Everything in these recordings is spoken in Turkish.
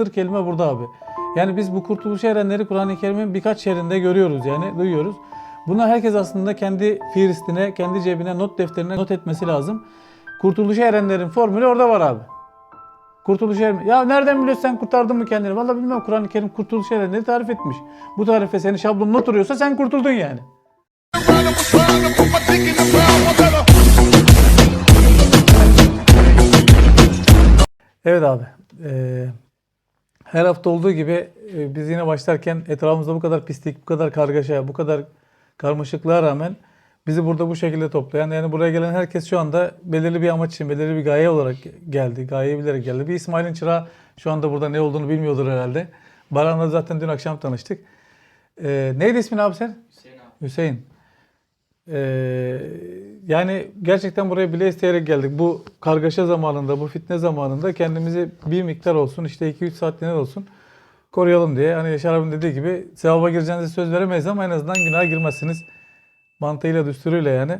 sır kelime burada abi. Yani biz bu kurtuluşa erenleri Kur'an-ı Kerim'in birkaç yerinde görüyoruz yani duyuyoruz. Buna herkes aslında kendi fihristine, kendi cebine, not defterine not etmesi lazım. Kurtuluşa erenlerin formülü orada var abi. Kurtuluşa erenler. Ya nereden biliyorsun sen kurtardın mı kendini? Vallahi bilmem Kur'an-ı Kerim kurtuluşa erenleri tarif etmiş. Bu tarife senin şablonun oturuyorsa sen kurtuldun yani. Evet abi. Eee, her hafta olduğu gibi e, biz yine başlarken etrafımızda bu kadar pislik, bu kadar kargaşa, bu kadar karmaşıklığa rağmen bizi burada bu şekilde toplayan yani buraya gelen herkes şu anda belirli bir amaç için, belirli bir gaye olarak geldi. Gayeyi bilerek geldi. Bir İsmail'in çırağı şu anda burada ne olduğunu bilmiyordur herhalde. Baran'la zaten dün akşam tanıştık. Eee, neydi ismin abi sen? Hüseyin abi. Hüseyin. Ee, yani gerçekten buraya bile isteyerek geldik. Bu kargaşa zamanında, bu fitne zamanında kendimizi bir miktar olsun, işte 2-3 saatliğine olsun koruyalım diye. Hani Yaşar abim dediği gibi sevaba gireceğinize söz veremeyiz ama en azından günaha girmezsiniz. Mantığıyla, düsturuyla yani.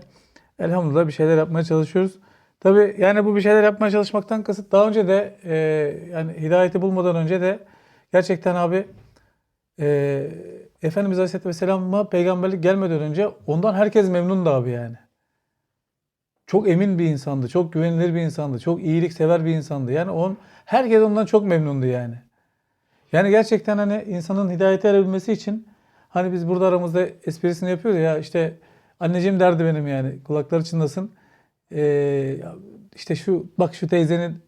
Elhamdülillah bir şeyler yapmaya çalışıyoruz. Tabii yani bu bir şeyler yapmaya çalışmaktan kasıt daha önce de e, yani hidayeti bulmadan önce de gerçekten abi e, Efendimiz Aleyhisselatü Vesselam'a peygamberlik gelmeden önce ondan herkes memnundu abi yani. Çok emin bir insandı, çok güvenilir bir insandı, çok iyiliksever bir insandı. Yani on, herkes ondan çok memnundu yani. Yani gerçekten hani insanın hidayete erebilmesi için hani biz burada aramızda esprisini yapıyoruz ya işte anneciğim derdi benim yani kulakları çınlasın. Ee, işte şu bak şu teyzenin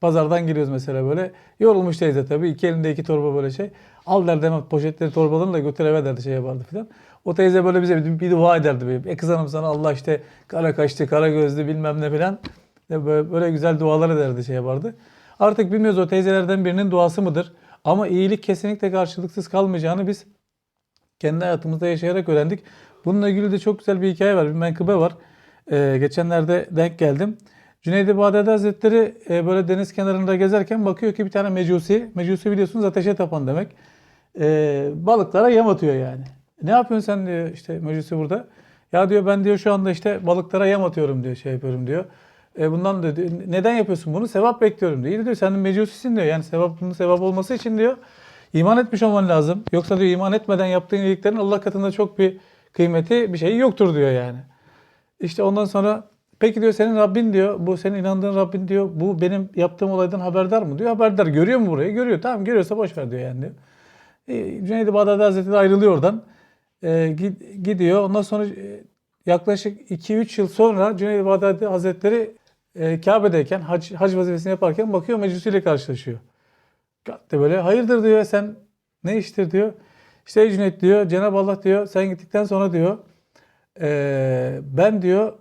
pazardan geliyoruz mesela böyle. Yorulmuş teyze tabii. iki elinde iki torba böyle şey. Al derdi hemen poşetleri torbalarını da götür eve derdi şey yapardı filan. O teyze böyle bize bir, bir dua ederdi. Böyle. E kız hanım sana Allah işte kara kaşlı, kara gözlü bilmem ne filan. E Böyle, böyle güzel dualar ederdi şey yapardı. Artık bilmiyoruz o teyzelerden birinin duası mıdır? Ama iyilik kesinlikle karşılıksız kalmayacağını biz kendi hayatımızda yaşayarak öğrendik. Bununla ilgili de çok güzel bir hikaye var, bir menkıbe var. Ee, geçenlerde denk geldim. Cüneyd-i Bağdadi Hazretleri e, böyle deniz kenarında gezerken bakıyor ki bir tane mecusi, mecusi biliyorsunuz ateşe tapan demek. Ee, balıklara yem atıyor yani. Ne yapıyorsun sen diyor işte mecusi burada. Ya diyor ben diyor şu anda işte balıklara yem atıyorum diyor şey yapıyorum diyor. E, bundan da diyor, neden yapıyorsun bunu? Sevap bekliyorum diyor. İyi diyor sen mecusisin diyor. Yani sevap, bunun sevap olması için diyor iman etmiş olman lazım. Yoksa diyor iman etmeden yaptığın iyiliklerin Allah katında çok bir kıymeti bir şey yoktur diyor yani. İşte ondan sonra peki diyor senin Rabbin diyor bu senin inandığın Rabbin diyor bu benim yaptığım olaydan haberdar mı diyor. Haberdar görüyor mu burayı? Görüyor. Tamam görüyorsa boş ver diyor yani diyor. E, Cüneyd-i Bağdadi Hazretleri ayrılıyor oradan. E, gid- gidiyor. Ondan sonra e, yaklaşık 2-3 yıl sonra Cüneyd-i Bağdadi Hazretleri e, Kabe'deyken hac, hac vazifesini yaparken bakıyor Mecusi ile karşılaşıyor. De böyle hayırdır diyor sen ne iştir diyor. İşte ey Cüneyt diyor Cenab-ı Allah diyor sen gittikten sonra diyor e, ben diyor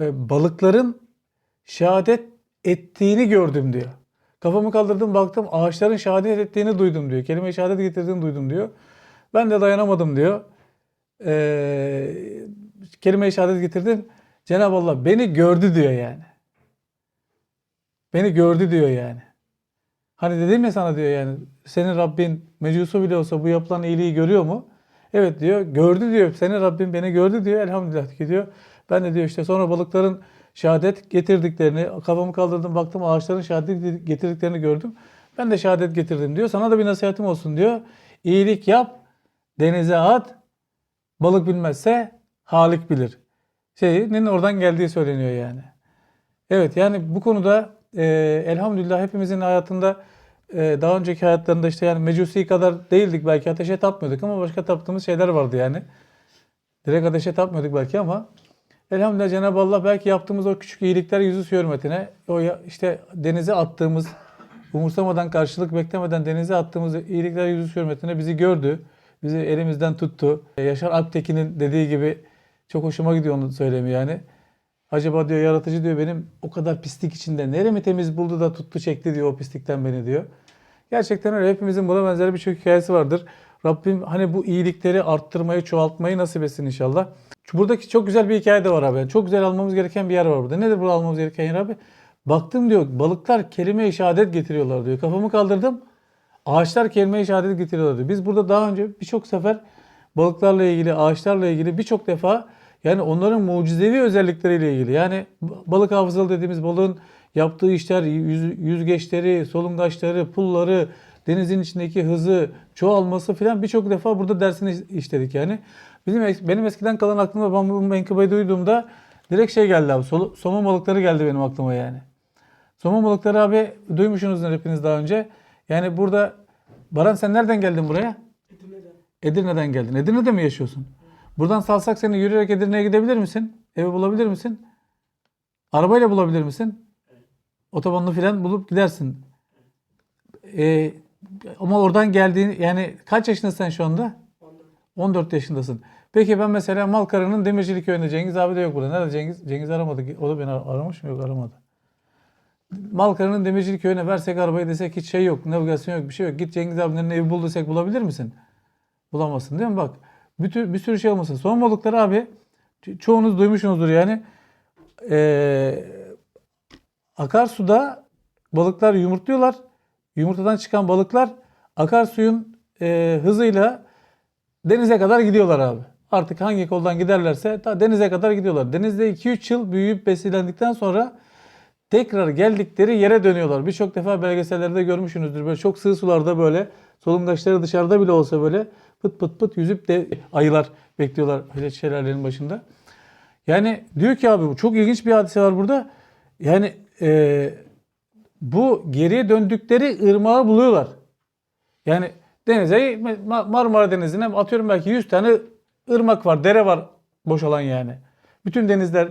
e, balıkların şehadet ettiğini gördüm diyor. Kafamı kaldırdım baktım ağaçların şehadet ettiğini duydum diyor. Kelime-i şehadet getirdiğini duydum diyor. Ben de dayanamadım diyor. Ee, kelime-i şehadet getirdim. Cenab-ı Allah beni gördü diyor yani. Beni gördü diyor yani. Hani dedim ya sana diyor yani senin Rabbin mecusu bile olsa bu yapılan iyiliği görüyor mu? Evet diyor. Gördü diyor. Senin Rabbin beni gördü diyor. Elhamdülillah diyor. Ben de diyor işte sonra balıkların şehadet getirdiklerini kafamı kaldırdım baktım ağaçların şehadet getirdiklerini gördüm. Ben de şehadet getirdim diyor. Sana da bir nasihatim olsun diyor. İyilik yap, denize at, balık bilmezse Halik bilir. Şeyinin oradan geldiği söyleniyor yani. Evet yani bu konuda e, elhamdülillah hepimizin hayatında e, daha önceki hayatlarında işte yani mecusi kadar değildik belki ateşe tapmıyorduk ama başka taptığımız şeyler vardı yani. Direkt ateşe tapmıyorduk belki ama elhamdülillah Cenab-ı Allah belki yaptığımız o küçük iyilikler yüzü hürmetine o ya- işte denize attığımız umursamadan karşılık beklemeden denize attığımız iyilikler yüzü hürmetine bizi gördü. Bizi elimizden tuttu. Yaşar Alptekin'in dediği gibi çok hoşuma gidiyor onu söylemi yani. Acaba diyor yaratıcı diyor benim o kadar pislik içinde neremi temiz buldu da tuttu çekti diyor o pislikten beni diyor. Gerçekten öyle. Hepimizin buna benzer birçok hikayesi vardır. Rabbim hani bu iyilikleri arttırmayı, çoğaltmayı nasip etsin inşallah. Buradaki çok güzel bir hikaye de var abi. Çok güzel almamız gereken bir yer var burada. Nedir burada almamız gereken yer abi? Baktım diyor balıklar kelime-i şehadet getiriyorlar diyor. Kafamı kaldırdım. Ağaçlar kelime-i şehadet getiriyorlar diyor. Biz burada daha önce birçok sefer balıklarla ilgili, ağaçlarla ilgili birçok defa yani onların mucizevi özellikleriyle ilgili. Yani balık hafızalı dediğimiz balığın yaptığı işler, yüz, yüzgeçleri, solungaçları, pulları, denizin içindeki hızı, çoğalması filan birçok defa burada dersini işledik yani. Bizim benim eskiden kalan aklımda ben bu menkıbeyi duyduğumda direkt şey geldi abi. Sol, somon balıkları geldi benim aklıma yani. Somon balıkları abi duymuşsunuzdur hepiniz daha önce. Yani burada Baran sen nereden geldin buraya? Edirne'den. Edirne'den geldin. Edirne'de mi yaşıyorsun? Buradan salsak seni yürüyerek Edirne'ye gidebilir misin? Evi bulabilir misin? Arabayla bulabilir misin? Otobanını filan bulup gidersin. Ee, ama oradan geldiğin yani kaç yaşındasın sen şu anda? 14. 14 yaşındasın. Peki ben mesela Malkara'nın Demircilik köyünde Cengiz abi de yok burada. Nerede Cengiz? Cengiz aramadı. O da beni ar- aramış mı? Yok aramadı. Malkara'nın Demircilik köyüne versek arabayı desek hiç şey yok. Navigasyon yok. Bir şey yok. Git Cengiz abinin evi bul desek bulabilir misin? Bulamazsın değil mi? Bak. Bir, bir sürü şey olmasın. Son balıkları abi ço- çoğunuz duymuşsunuzdur yani. Ee, akarsuda balıklar yumurtluyorlar. Yumurtadan çıkan balıklar akarsuyun e, hızıyla denize kadar gidiyorlar abi. Artık hangi koldan giderlerse ta denize kadar gidiyorlar. Denizde 2-3 yıl büyüyüp beslendikten sonra tekrar geldikleri yere dönüyorlar. Birçok defa belgesellerde görmüşsünüzdür. Böyle çok sığ sularda böyle solungaçları dışarıda bile olsa böyle pıt pıt pıt yüzüp de ayılar bekliyorlar öyle şelalenin başında. Yani diyor ki abi bu çok ilginç bir hadise var burada. Yani e, bu geriye döndükleri ırmağı buluyorlar. Yani denize Ma- Marmara Denizi'ne atıyorum belki 100 tane ırmak var, dere var boşalan yani. Bütün denizler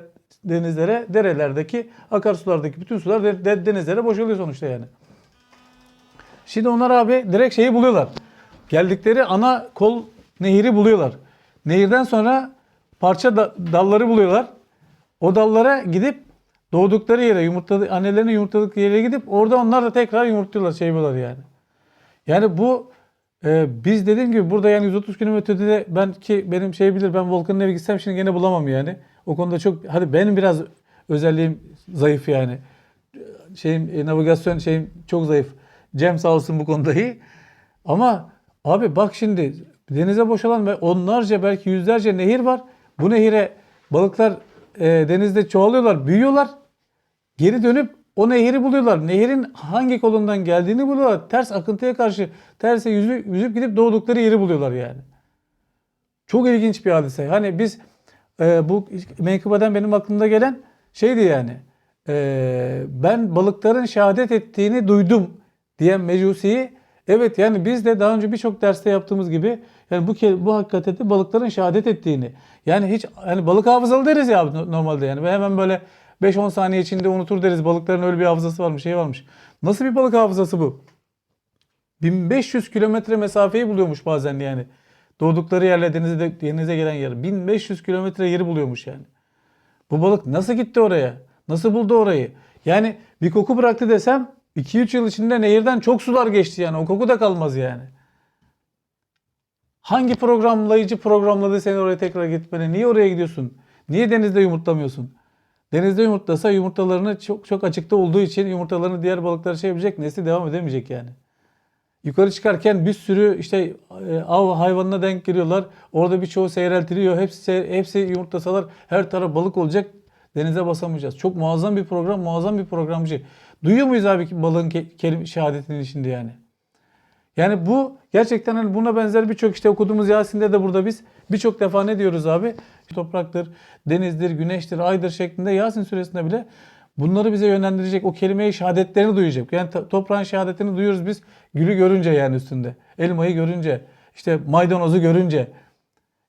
denizlere, derelerdeki, akarsulardaki bütün sular de- de- denizlere boşalıyor sonuçta yani. Şimdi onlar abi direkt şeyi buluyorlar. Geldikleri ana kol nehri buluyorlar. Nehirden sonra parça da- dalları buluyorlar. O dallara gidip doğdukları yere, yumurtladı, annelerinin yumurtladıkları yere gidip orada onlar da tekrar yumurtluyorlar, şey yapıyorlar yani. Yani bu e, biz dediğim gibi burada yani 130 kilometrede de ben ki benim şey bilir ben Volkan'ın eve gitsem şimdi gene bulamam yani. O konuda çok hadi benim biraz özelliğim zayıf yani. Şeyim e, navigasyon şeyim çok zayıf. Cem sağ olsun bu konuda iyi. Ama abi bak şimdi denize boşalan ve onlarca belki yüzlerce nehir var. Bu nehire balıklar e, denizde çoğalıyorlar, büyüyorlar. Geri dönüp o nehri buluyorlar. Nehirin hangi kolundan geldiğini buluyorlar. Ters akıntıya karşı terse yüzüp, yüzüp gidip doğdukları yeri buluyorlar yani. Çok ilginç bir hadise. Hani biz e, bu menkıbeden benim aklımda gelen şeydi yani. E, ben balıkların şehadet ettiğini duydum diyen Mecusi'yi evet yani biz de daha önce birçok derste yaptığımız gibi yani bu bu hakikate balıkların şehadet ettiğini. Yani hiç hani balık hafızalı deriz ya normalde yani. Ve hemen böyle 5-10 saniye içinde unutur deriz. Balıkların öyle bir hafızası varmış, şey varmış. Nasıl bir balık hafızası bu? 1500 kilometre mesafeyi buluyormuş bazen yani. Doğdukları yerle denize, denize gelen yer. 1500 kilometre yeri buluyormuş yani. Bu balık nasıl gitti oraya? Nasıl buldu orayı? Yani bir koku bıraktı desem 2-3 yıl içinde nehirden çok sular geçti yani. O koku da kalmaz yani. Hangi programlayıcı programladı seni oraya tekrar gitmene? Niye oraya gidiyorsun? Niye denizde yumurtlamıyorsun? Denizde yumurtlasa yumurtalarını çok çok açıkta olduğu için yumurtalarını diğer balıklar şey yapacak, nesli devam edemeyecek yani. Yukarı çıkarken bir sürü işte e, av hayvanına denk geliyorlar. Orada birçoğu seyreltiliyor. Hepsi hepsi yumurtlasalar her taraf balık olacak. Denize basamayacağız. Çok muazzam bir program, muazzam bir programcı. Duyuyor muyuz abi balığın ke- kelime şehadetinin içinde yani? Yani bu gerçekten hani buna benzer birçok işte okuduğumuz Yasin'de de burada biz birçok defa ne diyoruz abi? Topraktır, denizdir, güneştir, aydır şeklinde Yasin suresinde bile bunları bize yönlendirecek o kelimeyi şehadetlerini duyacak. Yani to- toprağın şehadetini duyuyoruz biz gülü görünce yani üstünde. Elmayı görünce, işte maydanozu görünce.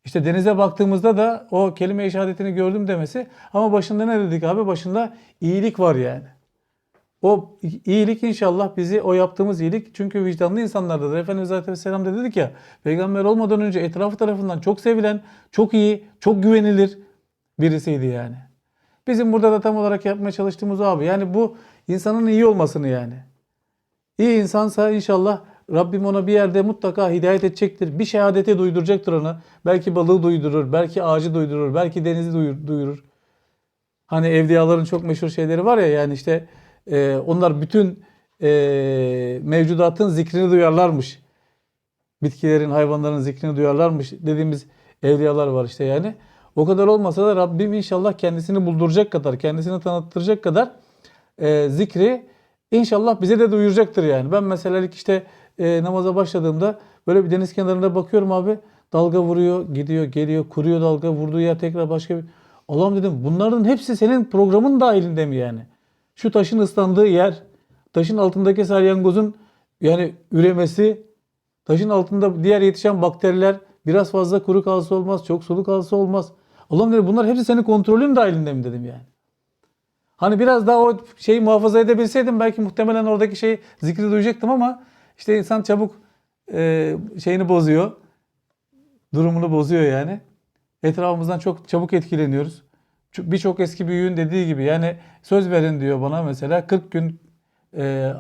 İşte denize baktığımızda da o kelime-i şehadetini gördüm demesi ama başında ne dedik abi? Başında iyilik var yani. O iyilik inşallah bizi o yaptığımız iyilik çünkü vicdanlı insanlardadır. Efendimiz Aleyhisselam da dedik ya peygamber olmadan önce etrafı tarafından çok sevilen, çok iyi, çok güvenilir birisiydi yani. Bizim burada da tam olarak yapmaya çalıştığımız abi. Yani bu insanın iyi olmasını yani. İyi insansa inşallah Rabbim ona bir yerde mutlaka hidayet edecektir. Bir şehadeti duyduracaktır ona. Belki balığı duydurur, belki ağacı duydurur, belki denizi duyur- duyurur. Hani evliyaların çok meşhur şeyleri var ya yani işte e, onlar bütün e, mevcudatın zikrini duyarlarmış. Bitkilerin, hayvanların zikrini duyarlarmış dediğimiz evliyalar var işte yani. O kadar olmasa da Rabbim inşallah kendisini bulduracak kadar, kendisini tanıttıracak kadar e, zikri inşallah bize de duyuracaktır yani. Ben mesela işte e, namaza başladığımda böyle bir deniz kenarında bakıyorum abi. Dalga vuruyor, gidiyor, geliyor, kuruyor dalga, vurduğu yer tekrar başka bir... Allah'ım dedim bunların hepsi senin programın dahilinde mi yani? Şu taşın ıslandığı yer, taşın altındaki salyangozun yani üremesi, taşın altında diğer yetişen bakteriler biraz fazla kuru kalsa olmaz, çok sulu kalsa olmaz. Allah'ım dedim bunlar hepsi senin kontrolün dahilinde mi dedim yani. Hani biraz daha o şeyi muhafaza edebilseydim belki muhtemelen oradaki şeyi zikri duyacaktım ama işte insan çabuk e, şeyini bozuyor. Durumunu bozuyor yani. Etrafımızdan çok çabuk etkileniyoruz. Birçok eski büyüğün dediği gibi yani söz verin diyor bana mesela 40 gün e,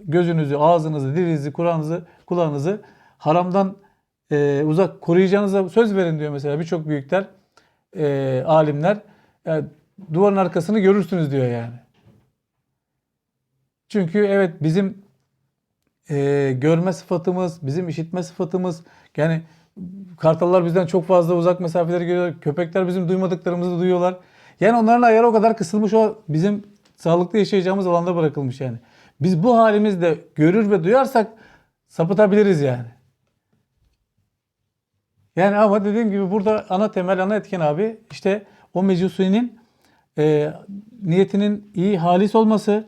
gözünüzü, ağzınızı, dilinizi, kulağınızı, kulağınızı haramdan e, uzak koruyacağınıza söz verin diyor mesela birçok büyükler, e, alimler. Yani duvarın arkasını görürsünüz diyor yani. Çünkü evet bizim e, görme sıfatımız, bizim işitme sıfatımız yani kartallar bizden çok fazla uzak mesafeleri görüyor. Köpekler bizim duymadıklarımızı duyuyorlar. Yani onların ayarı o kadar kısılmış o bizim sağlıklı yaşayacağımız alanda bırakılmış yani. Biz bu halimizde görür ve duyarsak sapıtabiliriz yani. Yani ama dediğim gibi burada ana temel, ana etken abi işte o mecusinin e, niyetinin iyi halis olması,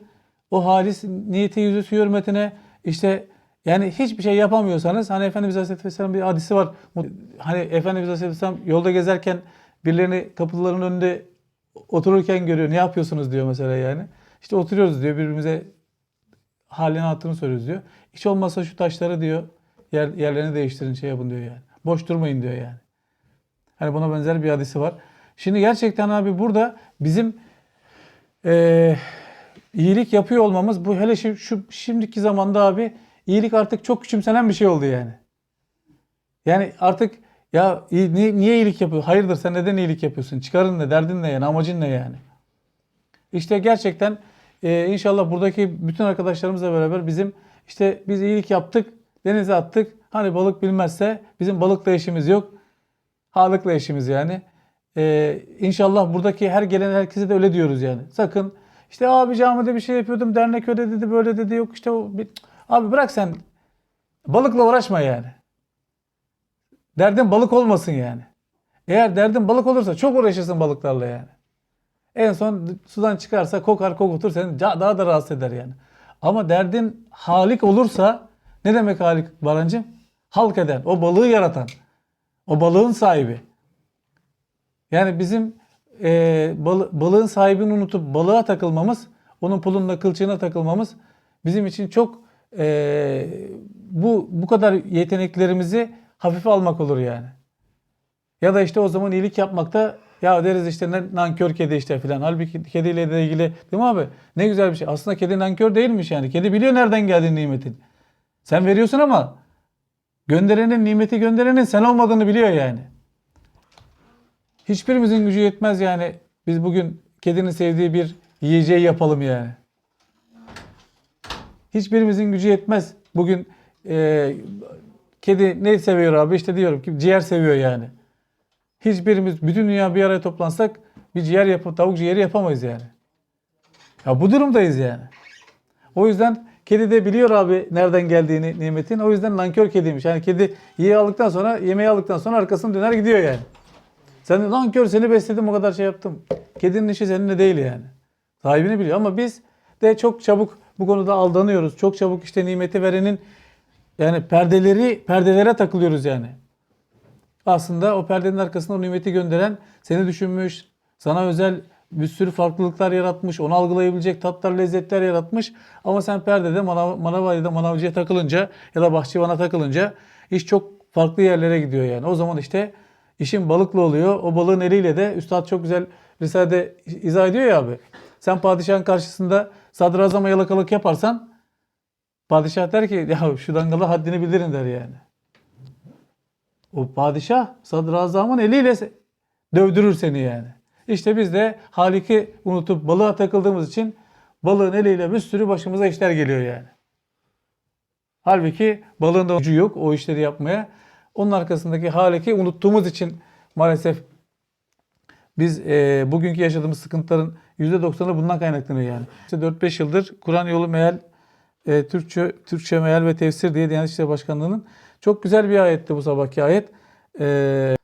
o halis niyeti yüzü hürmetine işte yani hiçbir şey yapamıyorsanız hani Efendimiz Aleyhisselam bir hadisi var. Hani Efendimiz Aleyhisselam yolda gezerken birilerini kapıların önünde otururken görüyor. Ne yapıyorsunuz diyor mesela yani. İşte oturuyoruz diyor birbirimize halini hatırını soruyoruz diyor. Hiç olmazsa şu taşları diyor yer, yerlerini değiştirin şey yapın diyor yani. Boş durmayın diyor yani. Hani buna benzer bir hadisi var. Şimdi gerçekten abi burada bizim eee, iyilik yapıyor olmamız bu hele şu, şu şimdiki zamanda abi iyilik artık çok küçümsenen bir şey oldu yani. Yani artık ya niye, niye iyilik yapıyor? Hayırdır sen neden iyilik yapıyorsun? Çıkarın ne? Derdin ne yani? Amacın ne yani? İşte gerçekten e, inşallah buradaki bütün arkadaşlarımızla beraber bizim işte biz iyilik yaptık, denize attık. Hani balık bilmezse bizim balıkla işimiz yok. Halıkla işimiz yani. E, inşallah buradaki her gelen herkese de öyle diyoruz yani. Sakın işte abi camide bir şey yapıyordum dernek öyle dedi böyle dedi yok işte o. Abi bırak sen balıkla uğraşma yani. Derdin balık olmasın yani. Eğer derdin balık olursa çok uğraşırsın balıklarla yani. En son sudan çıkarsa kokar kokutur seni daha da rahatsız eder yani. Ama derdin halik olursa ne demek halik Barancım? Halk eden, o balığı yaratan, o balığın sahibi. Yani bizim e, balı- balığın sahibini unutup balığa takılmamız, onun pulunla kılçığına takılmamız bizim için çok e, bu bu kadar yeteneklerimizi hafife almak olur yani. Ya da işte o zaman iyilik yapmakta ya deriz işte nankör kedi işte filan. Halbuki kediyle de ilgili değil mi abi? Ne güzel bir şey. Aslında kedi nankör değilmiş yani. Kedi biliyor nereden geldiğini nimetin. Sen veriyorsun ama gönderenin nimeti gönderenin sen olmadığını biliyor yani. Hiçbirimizin gücü yetmez yani. Biz bugün kedinin sevdiği bir yiyeceği yapalım yani. Hiçbirimizin gücü yetmez. Bugün e, kedi ne seviyor abi? İşte diyorum ki ciğer seviyor yani. Hiçbirimiz bütün dünya bir araya toplansak bir ciğer yapıp tavuk ciğeri yapamayız yani. Ya bu durumdayız yani. O yüzden kedi de biliyor abi nereden geldiğini nimetin. O yüzden nankör kediymiş. Yani kedi yiye aldıktan sonra yemeği aldıktan sonra arkasını döner gidiyor yani. Sen de nankör seni besledim o kadar şey yaptım. Kedinin işi seninle değil yani. Sahibini biliyor ama biz de çok çabuk bu konuda aldanıyoruz. Çok çabuk işte nimeti verenin yani perdeleri perdelere takılıyoruz yani. Aslında o perdenin arkasında nimeti gönderen seni düşünmüş, sana özel bir sürü farklılıklar yaratmış, onu algılayabilecek tatlar, lezzetler yaratmış. Ama sen perdede manav, manava ya da manavcıya takılınca ya da bahçıvana takılınca iş çok farklı yerlere gidiyor yani. O zaman işte işin balıkla oluyor. O balığın eliyle de Üstad çok güzel Risale'de izah ediyor ya abi. Sen padişahın karşısında sadrazama yalakalık yaparsan padişah der ki ya şu dangalı haddini bildirin der yani. O padişah sadrazamın eliyle dövdürür seni yani. İşte biz de Halik'i unutup balığa takıldığımız için balığın eliyle bir sürü başımıza işler geliyor yani. Halbuki balığın da gücü yok o işleri yapmaya. Onun arkasındaki Halik'i unuttuğumuz için maalesef biz e, bugünkü yaşadığımız sıkıntıların %90'ı bundan kaynaklanıyor yani. İşte 4-5 yıldır Kur'an yolu meal, e, Türkçe, Türkçe meal ve tefsir diye Diyanet İşleri Başkanlığı'nın çok güzel bir ayetti bu sabahki ayet. E,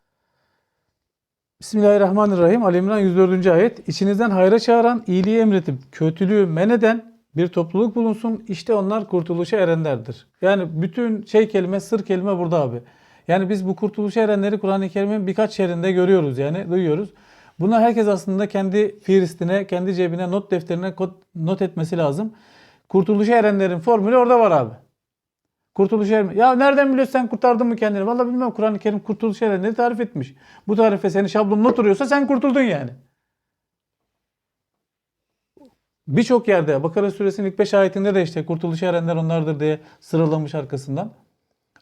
Bismillahirrahmanirrahim. Ali İmran 104. ayet. İçinizden hayra çağıran, iyiliği emredip kötülüğü men eden bir topluluk bulunsun. İşte onlar kurtuluşa erenlerdir. Yani bütün şey kelime, sır kelime burada abi. Yani biz bu kurtuluşa erenleri Kur'an-ı Kerim'in birkaç yerinde görüyoruz yani duyuyoruz. Buna herkes aslında kendi fihristine, kendi cebine, not defterine not etmesi lazım. Kurtuluşa erenlerin formülü orada var abi. Kurtuluşa erme. Ya nereden biliyorsun sen kurtardın mı kendini? Vallahi bilmem Kur'an-ı Kerim kurtuluşa erenleri tarif etmiş. Bu tarife senin şablonun oturuyorsa sen kurtuldun yani. Birçok yerde Bakara suresinin ilk 5 ayetinde de işte kurtuluşa erenler onlardır diye sıralamış arkasından.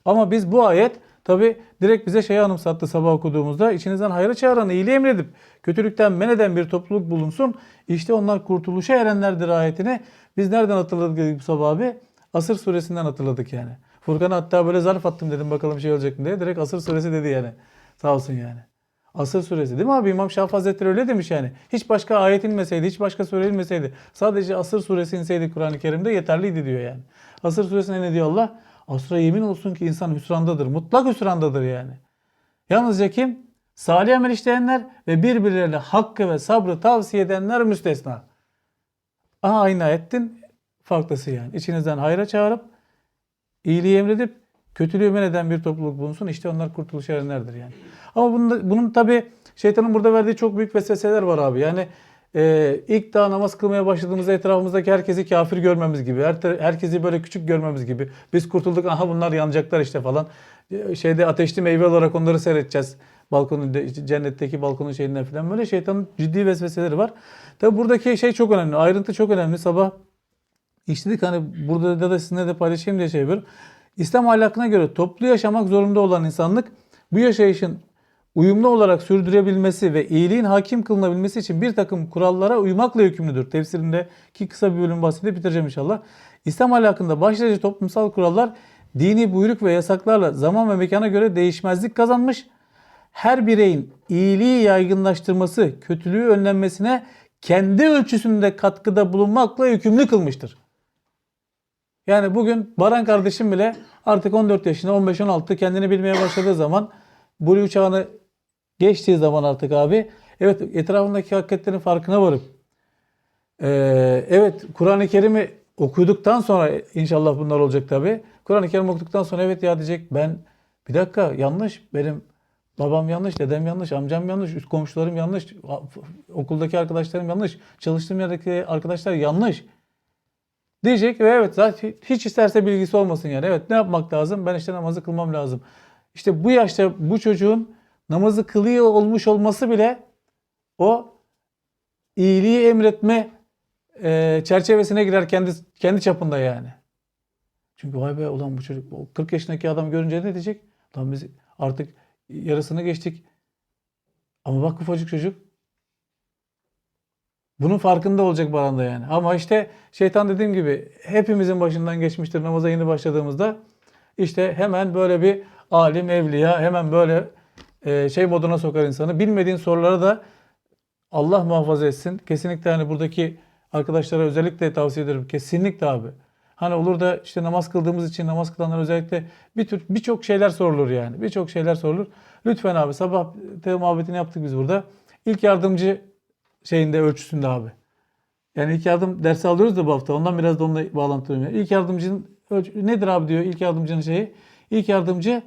Ama biz bu ayet tabi direkt bize şeyi anımsattı sabah okuduğumuzda. İçinizden hayra çağıran, iyiliği emredip kötülükten men eden bir topluluk bulunsun. İşte onlar kurtuluşa erenlerdir ayetini. Biz nereden hatırladık dedik bu sabah abi? Asır suresinden hatırladık yani. Furkan hatta böyle zarf attım dedim bakalım şey olacak mı diye. Direkt Asır suresi dedi yani. Sağ olsun yani. Asır suresi değil mi abi? İmam Şafii Hazretleri öyle demiş yani. Hiç başka ayet inmeseydi, hiç başka sure inmeseydi. Sadece Asır suresi inseydi Kur'an-ı Kerim'de yeterliydi diyor yani. Asır suresinde ne diyor Allah? Asra yemin olsun ki insan hüsrandadır. Mutlak hüsrandadır yani. Yalnızca kim? Salih amel işleyenler ve birbirlerine hakkı ve sabrı tavsiye edenler müstesna. Aha aynı ayetin farklısı yani. İçinizden hayra çağırıp iyiliği emredip kötülüğü men eden bir topluluk bulunsun. İşte onlar kurtuluş erenlerdir yani. Ama bunun, bunun tabi şeytanın burada verdiği çok büyük vesveseler var abi. Yani e, ilk daha namaz kılmaya başladığımızda etrafımızdaki herkesi kafir görmemiz gibi, her, herkesi böyle küçük görmemiz gibi. Biz kurtulduk aha bunlar yanacaklar işte falan. E, Şeyde ateşli meyve olarak onları seyredeceğiz. Balkonun cennetteki balkonun şeyinden falan böyle şeytanın ciddi vesveseleri var. Tabi buradaki şey çok önemli. Ayrıntı çok önemli. Sabah işledik hani burada da sizinle de paylaşayım diye şey yapıyorum. İslam ahlakına göre toplu yaşamak zorunda olan insanlık bu yaşayışın uyumlu olarak sürdürebilmesi ve iyiliğin hakim kılınabilmesi için bir takım kurallara uymakla yükümlüdür. Tefsirindeki kısa bir bölüm bahsedip bitireceğim inşallah. İslam ahlakında başlıca toplumsal kurallar dini buyruk ve yasaklarla zaman ve mekana göre değişmezlik kazanmış. Her bireyin iyiliği yaygınlaştırması, kötülüğü önlenmesine kendi ölçüsünde katkıda bulunmakla yükümlü kılmıştır. Yani bugün Baran kardeşim bile artık 14 yaşında 15-16 kendini bilmeye başladığı zaman Blue çağını geçtiği zaman artık abi evet etrafındaki hakikatlerin farkına varıp ee, evet Kur'an-ı Kerim'i okuduktan sonra inşallah bunlar olacak tabi. Kur'an-ı Kerim okuduktan sonra evet ya diyecek ben bir dakika yanlış benim babam yanlış, dedem yanlış, amcam yanlış, üst komşularım yanlış, okuldaki arkadaşlarım yanlış, çalıştığım yerdeki arkadaşlar yanlış. Diyecek ve evet zaten hiç isterse bilgisi olmasın yani. Evet ne yapmak lazım? Ben işte namazı kılmam lazım. İşte bu yaşta bu çocuğun namazı kılıyor olmuş olması bile o iyiliği emretme e, çerçevesine girer kendi kendi çapında yani. Çünkü vay be ulan bu çocuk o 40 yaşındaki adam görünce ne diyecek? Lan biz artık yarısını geçtik. Ama bak ufacık çocuk bunun farkında olacak baranda yani. Ama işte şeytan dediğim gibi hepimizin başından geçmiştir namaza yeni başladığımızda. işte hemen böyle bir alim, evliya hemen böyle e, şey moduna sokar insanı. Bilmediğin sorulara da Allah muhafaza etsin. Kesinlikle hani buradaki arkadaşlara özellikle tavsiye ederim. Kesinlikle abi. Hani olur da işte namaz kıldığımız için namaz kılanlar özellikle bir tür birçok şeyler sorulur yani. Birçok şeyler sorulur. Lütfen abi sabah te muhabbetini yaptık biz burada. İlk yardımcı şeyinde ölçüsünde abi. Yani ilk yardım dersi alıyoruz da bu hafta. Ondan biraz da onunla bağlantılıyım. Yani. İlk yardımcının ölçü, nedir abi diyor ilk yardımcının şeyi. İlk yardımcı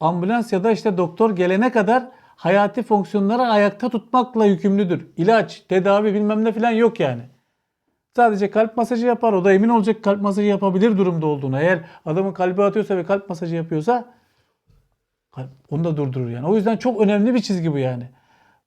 ambulans ya da işte doktor gelene kadar hayati fonksiyonları ayakta tutmakla yükümlüdür. İlaç, tedavi bilmem ne falan yok yani. Sadece kalp masajı yapar. O da emin olacak kalp masajı yapabilir durumda olduğunu. Eğer adamın kalbi atıyorsa ve kalp masajı yapıyorsa kalp onu da durdurur yani. O yüzden çok önemli bir çizgi bu yani.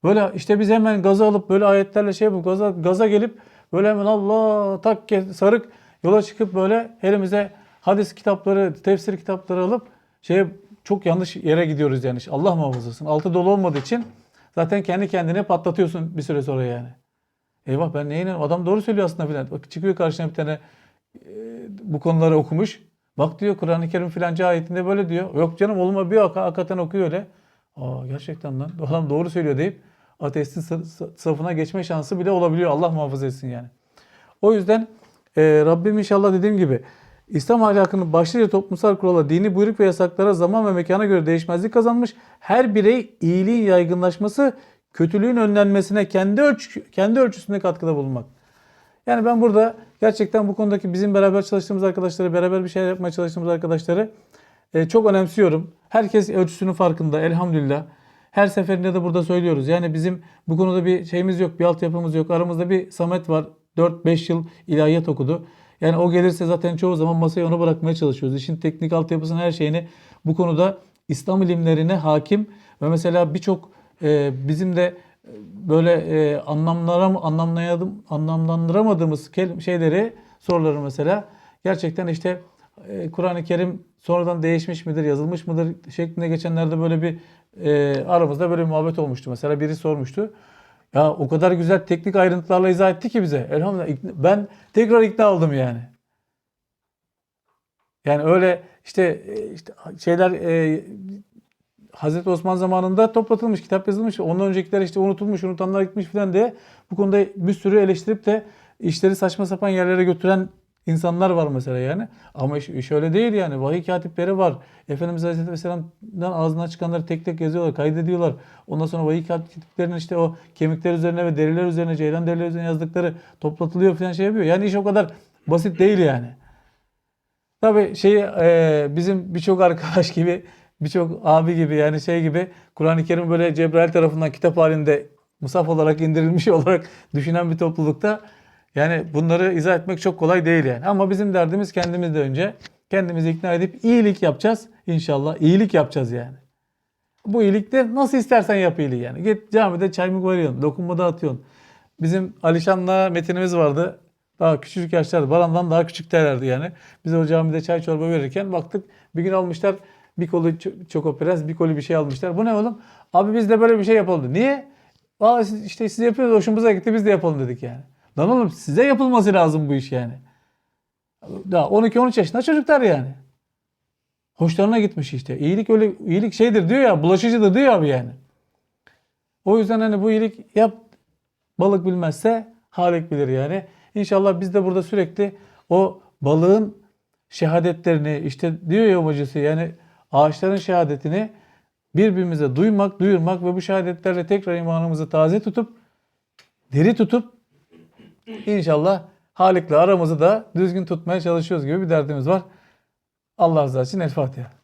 Böyle işte biz hemen gaza alıp böyle ayetlerle şey yapıp gaza, gaza gelip böyle hemen Allah tak sarık yola çıkıp böyle elimize hadis kitapları, tefsir kitapları alıp şeye çok yanlış yere gidiyoruz yani. Allah muhafazasın. Altı dolu olmadığı için zaten kendi kendine patlatıyorsun bir süre sonra yani. Eyvah ben neyine adam doğru söylüyor aslında filan. Bak çıkıyor karşına bir tane e, bu konuları okumuş. Bak diyor Kur'an-ı Kerim filanca ayetinde böyle diyor. Yok canım olma bir hak- hakikaten okuyor öyle. Aa gerçekten lan adam doğru söylüyor deyip ateistin sa- safına geçme şansı bile olabiliyor. Allah muhafaza etsin yani. O yüzden e, Rabbim inşallah dediğim gibi İslam ahlakının başlıca toplumsal kurala, dini buyruk ve yasaklara zaman ve mekana göre değişmezlik kazanmış. Her birey iyiliğin yaygınlaşması, kötülüğün önlenmesine kendi ölçü, kendi ölçüsünde katkıda bulunmak. Yani ben burada gerçekten bu konudaki bizim beraber çalıştığımız arkadaşları, beraber bir şeyler yapmaya çalıştığımız arkadaşları e, çok önemsiyorum. Herkes ölçüsünün farkında elhamdülillah. Her seferinde de burada söylüyoruz. Yani bizim bu konuda bir şeyimiz yok, bir altyapımız yok. Aramızda bir Samet var. 4-5 yıl ilahiyat okudu. Yani o gelirse zaten çoğu zaman masaya onu bırakmaya çalışıyoruz. İşin teknik altyapısının her şeyini bu konuda İslam ilimlerine hakim ve mesela birçok e, bizim de e, böyle e, anlamlaram anlamlayadım anlamlandıramadığımız şeyleri soruları mesela gerçekten işte e, Kur'an-ı Kerim sonradan değişmiş midir, yazılmış mıdır şeklinde geçenlerde böyle bir e, aramızda böyle bir muhabbet olmuştu. Mesela biri sormuştu. Ya o kadar güzel teknik ayrıntılarla izah etti ki bize. Elhamdülillah ben tekrar ikna oldum yani. Yani öyle işte e, işte şeyler e, Hazreti Osman zamanında toplatılmış, kitap yazılmış. Ondan öncekiler işte unutulmuş, unutanlar gitmiş falan diye bu konuda bir sürü eleştirip de işleri saçma sapan yerlere götüren insanlar var mesela yani. Ama iş, iş öyle değil yani. Vahiy katipleri var. Efendimiz Aleyhisselam'dan ağzından çıkanları tek tek yazıyorlar, kaydediyorlar. Ondan sonra vahiy katiplerinin işte o kemikler üzerine ve deriler üzerine, ceylan derileri üzerine yazdıkları toplatılıyor falan şey yapıyor. Yani iş o kadar basit değil yani. Tabii şey e, bizim birçok arkadaş gibi birçok abi gibi yani şey gibi Kur'an-ı Kerim böyle Cebrail tarafından kitap halinde musaf olarak indirilmiş olarak düşünen bir toplulukta yani bunları izah etmek çok kolay değil yani. Ama bizim derdimiz kendimizde önce kendimizi ikna edip iyilik yapacağız inşallah. iyilik yapacağız yani. Bu iyilikte nasıl istersen yap iyiliği yani. Git camide çay mı koyuyorsun, dokunma dağıtıyorsun. Bizim Alişan'la Metin'imiz vardı. Daha küçücük yaşlarda, Baran'dan daha küçüklerdi yani. Biz o camide çay çorba verirken baktık bir gün almışlar bir kolu çokopres, bir kolu bir şey almışlar. Bu ne oğlum? Abi biz de böyle bir şey yapalım. Niye? Siz, işte siz yapıyorsunuz hoşumuza gitti biz de yapalım dedik yani. Lan oğlum size yapılması lazım bu iş yani. Daha 12-13 yaşında çocuklar yani. Hoşlarına gitmiş işte. İyilik öyle iyilik şeydir diyor ya, bulaşıcıdır diyor abi yani. O yüzden hani bu iyilik yap balık bilmezse Halik bilir yani. İnşallah biz de burada sürekli o balığın şehadetlerini işte diyor ya hocası yani ağaçların şehadetini birbirimize duymak, duyurmak ve bu şehadetlerle tekrar imanımızı taze tutup diri tutup inşallah Halik'le aramızı da düzgün tutmaya çalışıyoruz gibi bir derdimiz var. Allah razı olsun. El Fatiha.